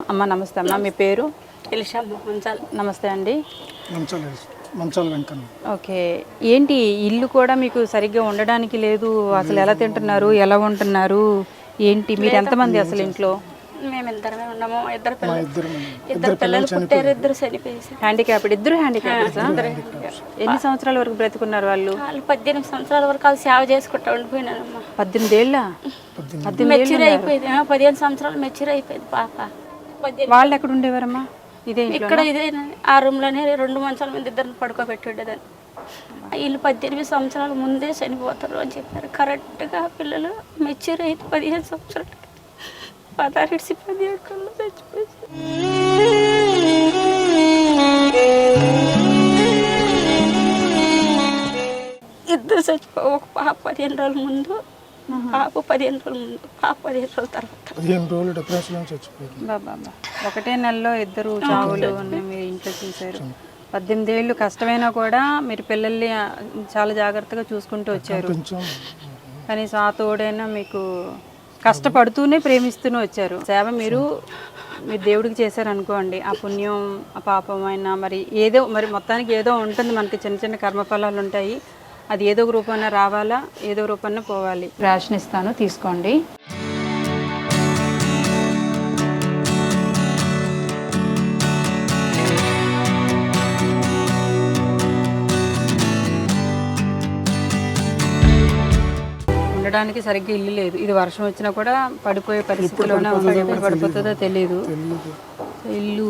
అమ్మ నమస్తే అమ్మ. మీ పేరు? ఎలిషమ్మ మంచాలు. నమస్తే అండి. మంచాల మంచాల వెంకన్న. ఓకే. ఏంటి ఇల్లు కూడా మీకు సరిగ్గా ఉండడానికి లేదు. అసలు ఎలా తింటున్నారు? ఎలా ఉంటున్నారు? ఏంటి మీరు ఎంతమంది అసలు ఇంట్లో? మేము ఇద్దరమే ఉన్నాము. ఇద్దరు పిల్లలు. ఇద్దరు పిల్లలు పుట్టారు ఇద్దరు చనిపోయేసారు హ్యాండిక్యాప్డ్ ఇద్దరు హ్యాండిక్యాప్డ్సా ఎన్ని సంవత్సరాల వరకు బ్రతుకున్నారు వాళ్ళు? వాళ్ళు పద్దెనిమిది సంవత్సరాల వరకు వాళ్ళు సేవ చేసుకుంటూ ఉండిపోయినానమ్మా పద్దెనిమిది. ఏళ్ళ పద్దెనిమిది మెచ్యూర్ అయిపోయింది. పదిహేను సంవత్సరాలు మెచ్యూర్ అయిపోయింది పాప. వాళ్ళు ఎక్కడ ఉండేవారమ్మా? ఇదే ఇక్కడ ఇదే ఆ రూమ్లోనే రెండు మంచాల మీద ఇద్దరిని పడుకోబెట్టి ఉండేదాన్ని వీళ్ళు పద్దెనిమిది సంవత్సరాల ముందే చనిపోతారు అని చెప్పారు. కరెక్ట్గా పిల్లలు మెచ్యూర్ అయితే పదిహేను సంవత్సరాలు. పదహారు పదిహేడు కళ్ళు చచ్చిపోయింది ఇద్దరు చచ్చిపో ఒక పాప పదిహేను రోజుల ముందు పాప పదిహేను రోజుల ముందు పాప పదిహేను రోజుల తర్వాత. పదిహేను రోజులు డిప్రెషన్లో చచ్చిపోయింది. బాబా ఒకటే నెలలో ఇద్దరు చావులు ఉన్నాయి మీరు ఇంట్లో చూశారు. పద్దెనిమిది ఏళ్ళు కష్టమైనా కూడా మీరు పిల్లల్ని చాలా జాగ్రత్తగా చూసుకుంటూ వచ్చారు. కనీసం ఆ తోడైనా మీకు కష్టపడుతూనే ప్రేమిస్తూనే వచ్చారు. సేవ మీరు మీరు దేవుడికి చేశారు అనుకోండి ఆ పుణ్యం ఆ పాపం అయినా మరి ఏదో మరి మొత్తానికి ఏదో ఉంటుంది మనకి చిన్న చిన్న కర్మఫలాలు ఉంటాయి. అది ఏదో ఒక రూపాన రావాలా ఏదో ఒక రూపాన పోవాలి. రేషన్ ఇస్తాను తీసుకోండి. ఉండడానికి సరిగ్గా ఇల్లు లేదు. ఇది వర్షం వచ్చినా కూడా పడిపోయే పరిస్థితిలోనే ఉంది ఎప్పుడు పడిపోతుందో తెలియదు. ఇల్లు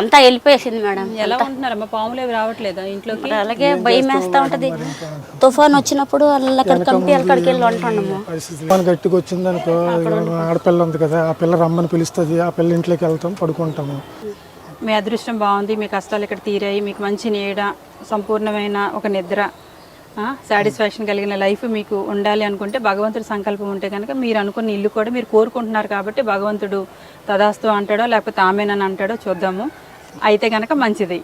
అంతా వెళ్ళిపోయేసింది మేడం. ఎలా ఉంటున్నారమ్మా పాములు రావట్లేదా ఇంట్లోకి? అలాగే భయం వేస్తూ ఉంటది. తుఫాన్ వచ్చినప్పుడు అక్కడ కమిటీ అక్కడికి వెళ్ళి ఉంటున్నాము గట్టిగా వచ్చింది అనుకో ఆడపిల్ల ఉంది కదా ఆ పిల్ల రమ్మని పిలుస్తుంది ఆ పిల్ల ఇంట్లోకి వెళ్తాం పడుకుంటాము. మీ అదృష్టం బాగుంది మీ కష్టాలు ఇక్కడ తీరాయి మీకు మంచి నీడ సంపూర్ణమైన ఒక నిద్ర. సాటిస్ఫాక్షన్ కలిగిన లైఫ్ మీకు ఉండాలి అనుకుంటే భగవంతుడి సంకల్పం ఉంటే కనుక మీరు అనుకున్న ఇల్లు కూడా మీరు కోరుకుంటున్నారు కాబట్టి భగవంతుడు తదాస్తు అంటాడో లేకపోతే ఆమెనని అంటాడో చూద్దాము. అయితే కనుక మంచిది.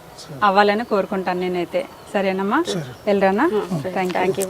అవ్వాలని కోరుకుంటాను నేనైతే. సరేనమ్మా? వెళ్ళరానా? Thank you